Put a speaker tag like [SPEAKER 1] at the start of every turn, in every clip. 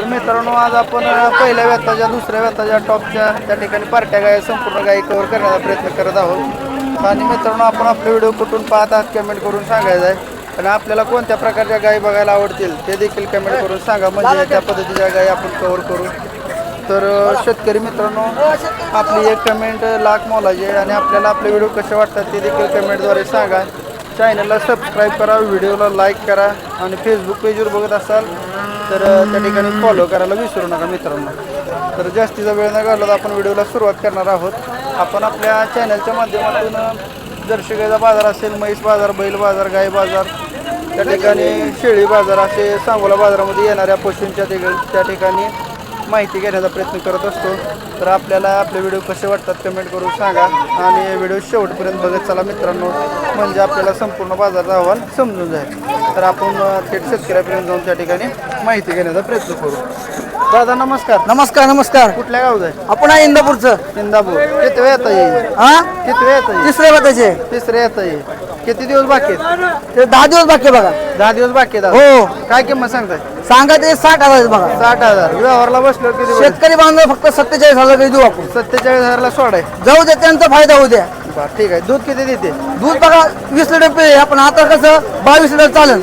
[SPEAKER 1] तर मित्रांनो आज आपण पहिल्या व्यताच्या दुसऱ्या व्यताच्या टॉपच्या त्या ठिकाणी पार्ट्या गाय संपूर्ण गायी कव्हर करण्याचा प्रयत्न करत आहोत. आणि मित्रांनो आपण आपले व्हिडिओ कुठून पाहत आहात कमेंट करून सांगायचं आहे. आणि आपल्याला कोणत्या प्रकारच्या गायी बघायला आवडतील ते देखील कमेंट करून सांगा. म्हणजे त्या पद्धतीच्या गायी आपण कव्हर करू. तर शेतकरी मित्रांनो आपली एक कमेंट लाख मोलाची आहे आणि आपल्याला आपले व्हिडिओ कसे वाटतात ते देखील कमेंटद्वारे सांगा. चॅनलला सबस्क्राईब करा व्हिडिओला लाईक करा आणि फेसबुक पेजवर बघत असाल तर त्या ठिकाणी फॉलो करायला विसरू नका मित्रांनो. तर जास्तीचा वेळ न घालवता आपण व्हिडिओला सुरुवात करणार आहोत. आपण आपल्या चॅनलच्या माध्यमातून अ, बाजार असेल म्हैस बाजार बैल बाजार गाय बाजार त्या ठिकाणी शेळी बाजार असे सांगोला बाजारामध्ये येणाऱ्या पशूंच्या त्या ठिकाणी माहिती घेण्याचा प्रयत्न करत असतो. तर आपल्याला आपले व्हिडिओ कसे वाटतात कमेंट करून सांगा. आणि व्हिडिओ शेवटपर्यंत बघत चला मित्रांनो. म्हणजे आपल्याला संपूर्ण बाजाराचा अहवाल समजून जाईल. तर आपण थेट शेतकऱ्यापर्यंत जाऊन त्या ठिकाणी माहिती घेण्याचा प्रयत्न करू. दादा नमस्कार.
[SPEAKER 2] नमस्कार नमस्कार.
[SPEAKER 1] कुठल्या गावचा आहे?
[SPEAKER 2] आपण आहे इंदापूरचं.
[SPEAKER 1] इंदापूर. किती वेळ येता येईल?
[SPEAKER 2] हा
[SPEAKER 1] किती वेळ येता येईल?
[SPEAKER 2] तिसऱ्या बताचे
[SPEAKER 1] तिसरे येता येईल. किती दिवस बाकी आहेत?
[SPEAKER 2] ते दहा दिवस बाकी आहे बघा.
[SPEAKER 1] दहा दिवस बाकी आहेत
[SPEAKER 2] हो.
[SPEAKER 1] काय किंमत सांगताय?
[SPEAKER 2] सांगा ते साठ हजार आहेत बघा.
[SPEAKER 1] साठ हजार. व्यवहारला बसलो किती?
[SPEAKER 2] शेतकरी बांधव फक्त सत्तेचाळीस हजार काही देऊ आपण.
[SPEAKER 1] सत्तेचाळीस हजारला सोडाय
[SPEAKER 2] जाऊ दे त्यांचा फायदा होऊ द्या.
[SPEAKER 1] बरं ठीक आहे. दूध किती देते?
[SPEAKER 2] दूध बघा वीस लिटर पे आपण आता कसं बावीस लिटर चालेल.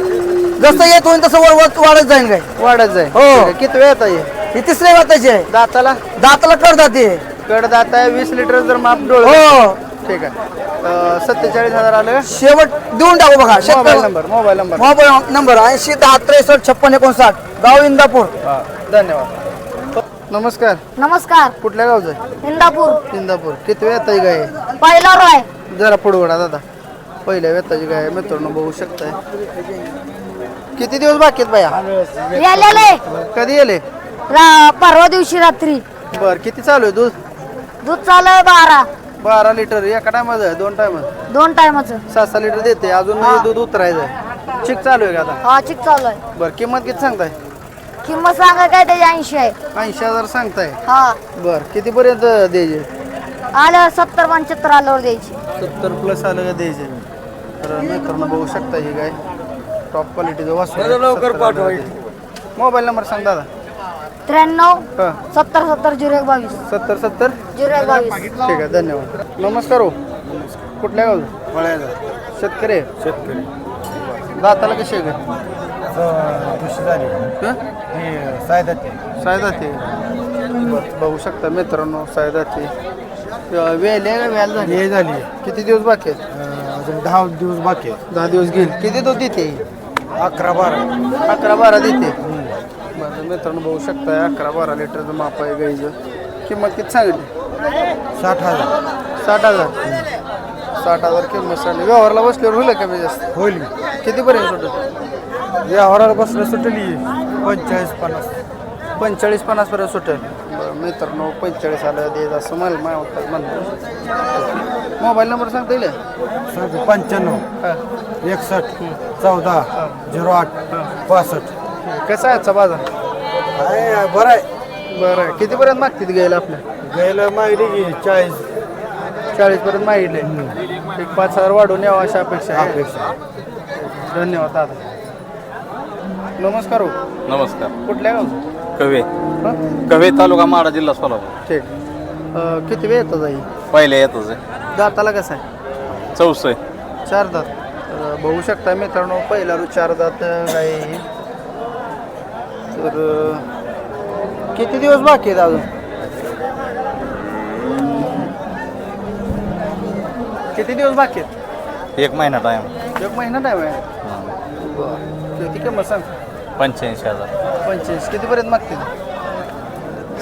[SPEAKER 2] जसं येत होईल तसं वर वर वाढत जाईल काय?
[SPEAKER 1] वाढत जाईल
[SPEAKER 2] हो.
[SPEAKER 1] आहे. किती वेळ येता येईल
[SPEAKER 2] ही तिसऱ्या आहे.
[SPEAKER 1] दाताला?
[SPEAKER 2] दाताला करतात ते
[SPEAKER 1] कडदात आहे वीस लिटर जर माप डोळ
[SPEAKER 2] हो.
[SPEAKER 1] ठीक आहे. सत्तेचाळीस हजार आलं.
[SPEAKER 2] शेवट देऊन टाकू बघा.
[SPEAKER 1] मोबाईल
[SPEAKER 2] शेतकरी
[SPEAKER 1] number mobile number.
[SPEAKER 2] Mobile number ऐंशी दहा त्रेसष्ट छप्पन एकोणसाठ. गाव इंदापूर.
[SPEAKER 1] हा, धन्यवाद. नमस्कार.
[SPEAKER 3] नमस्कार.
[SPEAKER 1] कुठल्या गावचं आहे?
[SPEAKER 3] इंदापूर.
[SPEAKER 1] इंदापूर. किती वेळ येता गाय? आहे?
[SPEAKER 3] पहिला रॉय
[SPEAKER 1] जरा पुढे वडा दादा. पहिल्या वेताची गाय आहे, मित्रांनो बघू शकताय. किती दिवस बाकी आहेत बाया?
[SPEAKER 3] यालेले
[SPEAKER 1] कधी येले
[SPEAKER 3] रा- परवा दिवशी रात्री.
[SPEAKER 1] बर किती चालू आहे दूध?
[SPEAKER 3] दूध चालू आहे बारा.
[SPEAKER 1] बारा लिटर एका टायमाचं दोन टायमात
[SPEAKER 3] दोन टायमाचं.
[SPEAKER 1] सात सहा लिटर देते अजून दूध उतरायचं चिक चालू आहे का आता?
[SPEAKER 3] हा चिक चालू आहे.
[SPEAKER 1] बरं किंमत किती सांगताय?
[SPEAKER 3] किंमत सांगा काय त्याची ऐंशी आहे.
[SPEAKER 1] ऐंशी हजार सांगताय?
[SPEAKER 3] हा.
[SPEAKER 1] बर कितीपर्यंत द्यायचे?
[SPEAKER 3] आल्यावर सत्तर पंच्याहत्तर आल्यावर द्यायची.
[SPEAKER 1] सत्तर प्लस आलं का द्यायचे? तर मित्रांनो बघू शकता ही काय. टॉप क्वालिटीचं वाचू मोबाईल नंबर सांग दादा.
[SPEAKER 3] त्र्याण्णव
[SPEAKER 1] हां.
[SPEAKER 3] सत्तर सत्तर झिरो एक बावीस.
[SPEAKER 1] सत्तर सत्तर?
[SPEAKER 3] झिरो एक बावीस.
[SPEAKER 1] ठीक आहे धन्यवाद. नमस्कार हो. कुठल्या गाव शेतकरी आहे?
[SPEAKER 4] शेतकरी.
[SPEAKER 1] दाताला कसे आहे का
[SPEAKER 4] दुसरी झाली.
[SPEAKER 1] हं?
[SPEAKER 4] ही सायदात.
[SPEAKER 1] सायदाती. बघू शकता मित्रांनो सायदाती. वेल आहे का? झाली?
[SPEAKER 4] हे झाली.
[SPEAKER 1] किती दिवस बाकी आहेत?
[SPEAKER 4] अं, अजून दहा दिवस बाकी आहेत.
[SPEAKER 1] दहा दिवस घेईल. किती दूध देते?
[SPEAKER 4] अकरा बारा.
[SPEAKER 1] अकरा बारा देते. बरं मित्रांनो बघू शकता अकरा बारा लिटरचं माप आहे गाईचं. किंमत किती सांगितली?
[SPEAKER 4] साठ हजार.
[SPEAKER 1] साठ हजार. साठ हजार किंमत सांगली व्यवहारला बसल्यावर होईल का कमी जास्त?
[SPEAKER 4] होईल
[SPEAKER 1] कितीपर्यंत सुटेल?
[SPEAKER 4] हराला बसलं सुटली पंचेचाळीस पन्नास.
[SPEAKER 1] पंचेचाळीस पन्नास पर्यंत सुटेल. बरं मित्रांनो पंचेचाळीस आलं देत असं मला माहिती म्हणतो मोबाईल नंबर सांगता येईल?
[SPEAKER 4] सांगतो पंच्याण्णव. एकसष्ट चौदा झिरो आठ पासष्ट.
[SPEAKER 1] कसा आहे आजचा बाजार?
[SPEAKER 4] आहे बरं आहे.
[SPEAKER 1] बरं आहे कितीपर्यंत मागतील घ्यायला आपल्या?
[SPEAKER 4] गेलं माहिती की चाळीस.
[SPEAKER 1] चाळीसपर्यंत मागितले. एक पाच हजार वाढून यावं अशा अपेक्षा आहे.
[SPEAKER 4] अपेक्षा
[SPEAKER 1] धन्यवाद दादा. नमस्कार हो.
[SPEAKER 5] नमस्कार.
[SPEAKER 1] कुठल्या गावचं?
[SPEAKER 5] कवे
[SPEAKER 1] हं?
[SPEAKER 5] कवे तालुका माडा जिल्हा सोलापूर.
[SPEAKER 1] ठीक. अं, किती वेळ येतो जाई
[SPEAKER 5] पहिले येतच आहे.
[SPEAKER 1] दाताला कसं आहे?
[SPEAKER 5] चौसे
[SPEAKER 1] चार दात. तर बघू शकता मित्रांनो पहिला रू चार दात आहे. तर किती दिवस बाकी आहेत अजून? किती दिवस बाकी आहेत?
[SPEAKER 5] एक महिना टाइम
[SPEAKER 1] एक महिना टाईम आहे. किती किंमत सांग?
[SPEAKER 5] पंच्याऐंशी हजार.
[SPEAKER 1] पंचवीस कितीपर्यंत मागतील?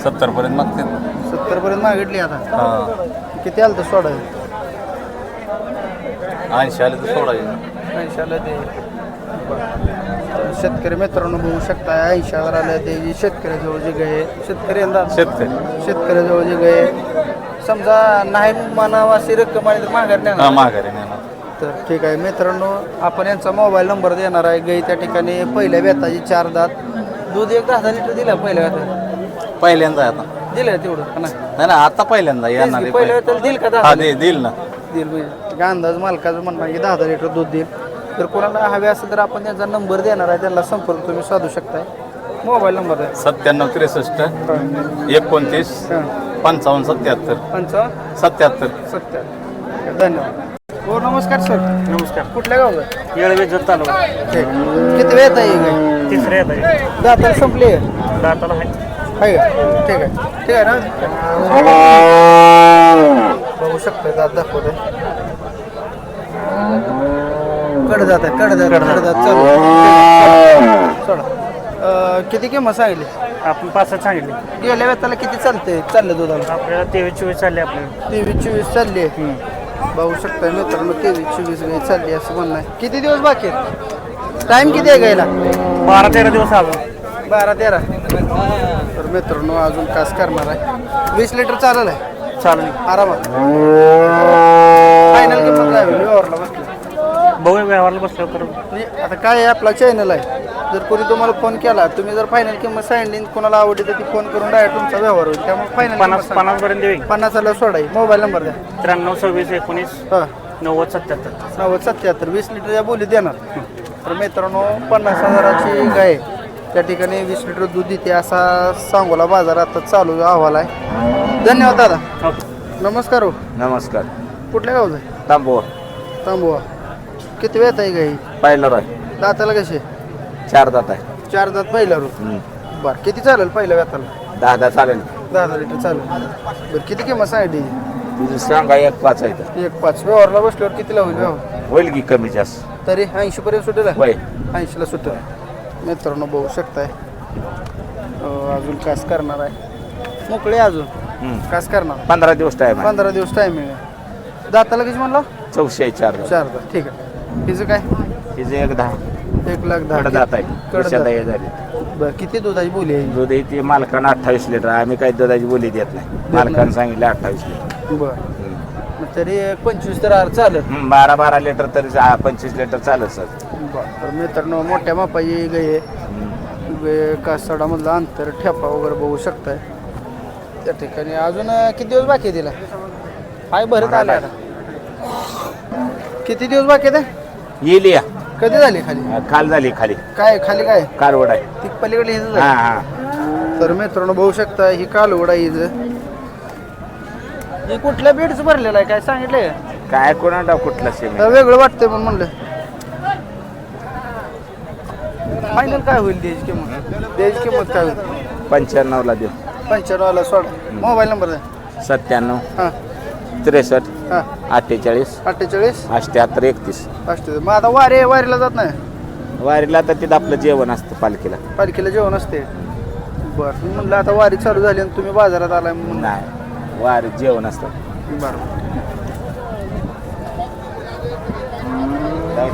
[SPEAKER 5] सत्तरपर्यंत मागते
[SPEAKER 1] सत्तरपर्यंत मागितली आता?
[SPEAKER 5] हां.
[SPEAKER 1] किती आलं तर सोडा.
[SPEAKER 5] ऐंशी आले तर सोडायचे
[SPEAKER 1] ऐंशी आलं ते शेतकरी मित्रांनो बघू शकता ऐंशी हजार आलं ते जी शेतकऱ्याजवळ जे गाय शेतकरी यंदा
[SPEAKER 5] शेतकरी.
[SPEAKER 1] शेतकऱ्याजवळ जे गाय समजा नाही म्हणावा अशी रक्कम आली तर माघार
[SPEAKER 5] हां
[SPEAKER 1] नाही
[SPEAKER 5] माघारी नेणार.
[SPEAKER 1] तर ठीक आहे मित्रांनो आपण यांचा मोबाईल नंबर देणार आहे. गाई त्या ठिकाणी पहिल्या व्यताची चार दात. दूध एक दहा लिटर दिलं पहिल्या व्यतात
[SPEAKER 5] पहिल्यांदा आहे आता.
[SPEAKER 1] दिलं तेवढं का नाही?
[SPEAKER 5] नाही ना आता पहिल्यांदा येणार आहे
[SPEAKER 1] पहिल्या दिल का
[SPEAKER 5] हा
[SPEAKER 1] दहा
[SPEAKER 5] दे देईल ना.
[SPEAKER 1] देईल म्हणजे अंदाज मालकाचं म्हणणं आहे की दहा दहा लिटर दूध देईल. तर कोणाला हवे असेल तर आपण त्यांचा नंबर देणार आहे त्यांना संपर्क तुम्ही साधू शकताय. मोबाईल नंबर आहे.
[SPEAKER 5] सत्त्याण्णव त्रेसष्ट एकोणतीस पंचावन्न सत्याहत्तर
[SPEAKER 1] पंचावन्न?
[SPEAKER 5] सत्याहत्तर
[SPEAKER 1] सत्तर धन्यवाद. हो नमस्कार सर.
[SPEAKER 6] नमस्कार.
[SPEAKER 1] कुठल्या गावचं
[SPEAKER 6] येळवे जत चालू
[SPEAKER 1] ठीक किती वेळ आहे काय
[SPEAKER 6] तिसरे येत आहे.
[SPEAKER 1] दाताला संपली आहे?
[SPEAKER 6] दाताला आहे.
[SPEAKER 1] आहे का? ठीक आहे. ठीक आहे ना? बघू शकतो दात दाखवते कड जात आहे कड जात कड जात चालू. सोडा. अं, किती किंमत सांगितली?
[SPEAKER 6] आपण पाच सांगितले.
[SPEAKER 1] गेल्या वेळेला किती चालते चाललं दुधाला
[SPEAKER 6] आपल्याला तेवीस चोवीस चालले आपल्याला.
[SPEAKER 1] तेवीस चोवीस चालली आहे. बघू शकता मित्रांनो तेवीस चोवीस गाई चालली आहे असं म्हणणं आहे. किती दिवस बाकी आहेत? टाईम किती आहे गायला?
[SPEAKER 6] बारा तेरा दिवस अजून
[SPEAKER 1] बारा तेरा तर मित्रांनो अजून कास करणार आहे. वीस लिटर चालेल आहे.
[SPEAKER 6] चालेल
[SPEAKER 1] आरामात. फायनल किंमत होईल? व्यवहारला बसली
[SPEAKER 6] बघू व्यवहारला बसलो करू
[SPEAKER 1] म्हणजे आता काय आहे आपला चॅनल आहे. जर कोणी तुम्हाला फोन केला तुम्ही जर फायनल किंमत सांगितली आणि कोणाला आवडली तर ती फोन करून डायरेक्ट तुमचा व्यवहार होईल. त्यामुळे फायनल
[SPEAKER 6] पन्नास पन्नास पर्यंत देऊ
[SPEAKER 1] पन्नासाला सोडा मोबाईल नंबर द्या.
[SPEAKER 6] त्र्याण्णव सव्वीस एकोणीस
[SPEAKER 1] हां.
[SPEAKER 6] नव्वद सत्याहत्तर.
[SPEAKER 1] नव्वद सत्याहत्तर. वीस लिटरच्या बोली देणार. तर मित्रांनो पन्नास हजाराची गाय त्या ठिकाणी वीस लिटर दूध देते असा सांगोला बाजार आता चालू अहवाल आहे. धन्यवाद दादा.
[SPEAKER 6] हो
[SPEAKER 1] नमस्कार हो.
[SPEAKER 7] नमस्कार.
[SPEAKER 1] कुठल्या गावचं आहे?
[SPEAKER 7] तांबूर
[SPEAKER 1] तांबुवा किती वेळ आहे गाई?
[SPEAKER 7] पहिलं आहे
[SPEAKER 1] दाताला कसे
[SPEAKER 7] चार दात आहे.
[SPEAKER 1] चार दात पहिला रो
[SPEAKER 7] हम्म.
[SPEAKER 1] बरं किती चालेल पहिल्या व्याताला
[SPEAKER 7] दहा दहा चालेल.
[SPEAKER 1] दहा दहा लिटर चालेल. बरं किती किंमत सांगितली
[SPEAKER 7] तुझं सांगा एक पाच आहे तर
[SPEAKER 1] एक पाच. व्यवहारला बसल्यावर कितीला होईल व्यवहार?
[SPEAKER 7] होईल की कमी जास्त.
[SPEAKER 1] तरी ऐंशी पर्यंत सुटेल?
[SPEAKER 7] होय.
[SPEAKER 1] ऐंशीला सुटेल. मित्रांनो बघू शकताय. अं, अजून कास करणार आहे. मोकळे अजून.
[SPEAKER 7] हम्म.
[SPEAKER 1] कास करणार.
[SPEAKER 7] पंधरा दिवस टाईम
[SPEAKER 1] पंधरा दिवस टायमिंग आहे. दाताला किती म्हणलं?
[SPEAKER 7] चौशे चार. दात
[SPEAKER 1] चार दात. ठीक आहे. तिचं काय?
[SPEAKER 7] तिचं एक दहा.
[SPEAKER 1] एक लाख दहा.
[SPEAKER 7] कडं दात आहे.
[SPEAKER 1] कडं
[SPEAKER 7] दुसऱ्या
[SPEAKER 1] दात.
[SPEAKER 7] दही झाली.
[SPEAKER 1] बरं किती दुधाची बोली आहे?
[SPEAKER 7] दूध ती मालकानं अठ्ठावीस लिटर. आम्ही काही दुधाची बोली देत नाही. मालकानं सांगितलं अठ्ठावीस लिटर.
[SPEAKER 1] बरं. मग तरी पंचवीस तर आर चालेल
[SPEAKER 7] हम्म, बारा बारा लिटर तरी पंचवीस लिटर चालत सर.
[SPEAKER 1] बरं तर मित्रांनो मोठ्या मापाची गाय आहे. कासाडामधलं अंतर ठेपा वगैरे बघू शकताय. त्या ठिकाणी अजून अं, किती दिवस बाकी आहे तिला? हाय भरत आले आता. किती दिवस बाकी आहे
[SPEAKER 7] येईल या.
[SPEAKER 1] कधी झाली खाली?
[SPEAKER 7] काल झाली खाली.
[SPEAKER 1] काय खाली काय?
[SPEAKER 7] कालवड आहे.
[SPEAKER 1] ती पलीकडे हिज
[SPEAKER 7] हा हा.
[SPEAKER 1] तर मित्रांनो बघू शकता ही कालवडा हिज. हे कुठल्या बेडच भरलेलं आहे? काय सांगितलंय?
[SPEAKER 7] काय कोणाला कुठला सेमी
[SPEAKER 1] तर वेगळं वाटतंय पण म्हणलं. फायनल काय होईल? द्यायची किंमत. द्यायची किंमत काय होईल?
[SPEAKER 7] पंच्याण्णवला देऊ.
[SPEAKER 1] पंच्याण्णवला सोड. मोबाईल नंबर द्या
[SPEAKER 7] सत्त्याण्णव.
[SPEAKER 1] हां.
[SPEAKER 7] त्रेसष्ट.
[SPEAKER 1] हां.
[SPEAKER 7] अठ्ठेचाळीस.
[SPEAKER 1] अठ्ठेचाळीस?
[SPEAKER 7] अठ्ठ्याहत्तर एकतीस.
[SPEAKER 1] असते मग आता वारे वारीला जात नाही?
[SPEAKER 7] वारीला तर तिथं आपलं जेवण असतं पालखीला.
[SPEAKER 1] पालखीला जेवण असते. बरं मी म्हणलं आता वारी चालू झाली आणि तुम्ही बाजारात आलाय म्हणून.
[SPEAKER 7] नाही वारी जेवण असतं.
[SPEAKER 1] बरं.
[SPEAKER 7] जाऊ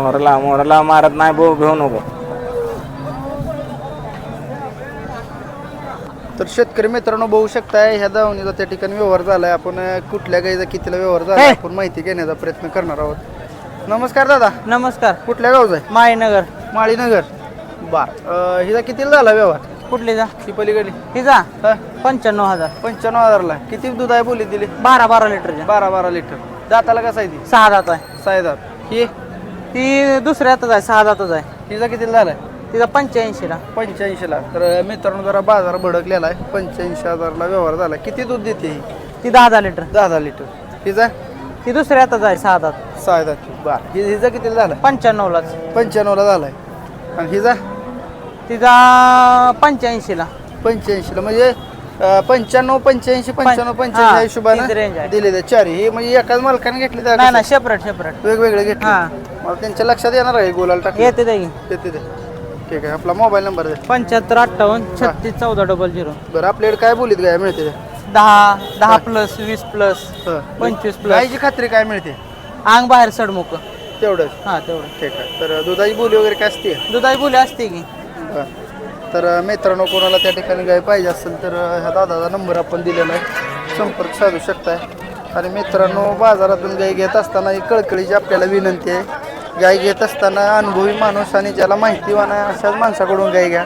[SPEAKER 7] मोहरला मोहरला मारत नाही भाऊ घेऊ नको.
[SPEAKER 1] तर शेतकरी मित्रांनो बघू शकताय ह्या दावणीचा त्या ठिकाणी व्यवहार झालाय. आपण अं, कुठल्या गाईचा कितीला व्यवहार झाला आपण माहिती घेण्याचा प्रयत्न करणार आहोत. नमस्कार दादा.
[SPEAKER 2] नमस्कार.
[SPEAKER 1] कुठल्या गावचा आहे?
[SPEAKER 2] मायनगर
[SPEAKER 1] माळीनगर. बर हिचा कितीला झाला व्यवहार?
[SPEAKER 2] कुठली जा?
[SPEAKER 1] ती पलीकडे
[SPEAKER 2] तिचा
[SPEAKER 1] हा.
[SPEAKER 2] पंच्याण्णव हजार.
[SPEAKER 1] पंच्याण्णव हजारला. किती दूध आहे बोली दिली
[SPEAKER 2] बारा बारा लिटरच्या
[SPEAKER 1] बारा बारा लिटर. दाताला कसं आहे ती?
[SPEAKER 2] सहा दात आहे.
[SPEAKER 1] सायदात ही?
[SPEAKER 2] ती दुसऱ्या हातात आहे सहा दातच आहे.
[SPEAKER 1] हिचा कितीला झालाय?
[SPEAKER 2] तिचा पंच्याऐंशीला.
[SPEAKER 1] पंच्याऐंशीला. तर मित्रांनो जरा बाजार भडकलेला आहे. पंच्याऐंशी हजारला व्यवहार झाला. किती दूध देते ही?
[SPEAKER 2] ती दहा दहा लिटर.
[SPEAKER 1] दहा दहा लिटर. हिचा?
[SPEAKER 2] ती दुसऱ्या हातात आहे सहा दात
[SPEAKER 1] सायदात बर. हि हिचा कितीला झाला?
[SPEAKER 2] पंच्याण्णवलाच.
[SPEAKER 1] पंच्याण्णवला झालाय. आणि हिचा?
[SPEAKER 2] तिचा पंच्याऐंशीला.
[SPEAKER 1] पंच्याऐंशीला. म्हणजे अं, पंच्याण्णव पंच्याऐंशी पंच्याण्णव
[SPEAKER 2] हा,
[SPEAKER 1] पंच्याऐंशी
[SPEAKER 2] तीच
[SPEAKER 1] हिशोबाने
[SPEAKER 2] आहे.
[SPEAKER 1] चार. हे म्हणजे एकाच मालकाने घेतले
[SPEAKER 2] नाही ना सेपरेट सेपरेट
[SPEAKER 1] वेगवेगळे घेतले.
[SPEAKER 2] हा.
[SPEAKER 1] मला त्यांच्या लक्षात येणार आहे गोलाला टाकले.
[SPEAKER 2] येते
[SPEAKER 1] येते ते. ठीक आहे आपला मोबाईल नंबर दे.
[SPEAKER 2] पंच्याहत्तर अठ्ठावन्न छत्तीस चौदा डबल झिरो.
[SPEAKER 1] बरं आपल्याकडे काय बोलीत काय मिळते ते?
[SPEAKER 2] दहा दहा प्लस वीस प्लस
[SPEAKER 1] हं.
[SPEAKER 2] पंचवीस प्लस.
[SPEAKER 1] गायची खात्री काय मिळते?
[SPEAKER 2] अंग बाहेर सडमुक
[SPEAKER 1] तेवढंच.
[SPEAKER 2] हा तेवढं.
[SPEAKER 1] ठीक आहे. तर दुधाची बोली वगैरे काय असते?
[SPEAKER 2] दुधाई बोली असते की.
[SPEAKER 1] बरं. तर मित्रांनो कोणाला त्या ठिकाणी गाय पाहिजे असेल तर ह्या दादाचा नंबर आपण दिलेला आहे. संपर्क साधू शकताय. आणि मित्रांनो बाजारातून गाय घेत असताना ही कळकळीची आपल्याला विनंती आहे. गाय घेत असताना अनुभवी माणूस आणि ज्याला माहितीवान आहे अशाच माणसाकडून गाय घ्या.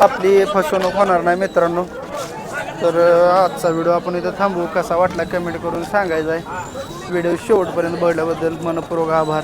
[SPEAKER 1] आपली फसवणूक होणार नाही मित्रांनो. तर आजचा व्हिडिओ आपण इथं थांबवू. कसा वाटला कमेंट करून सांगायचा आहे. व्हिडिओ शेवटपर्यंत बघल्याबद्दल मनपूर्वक आभार.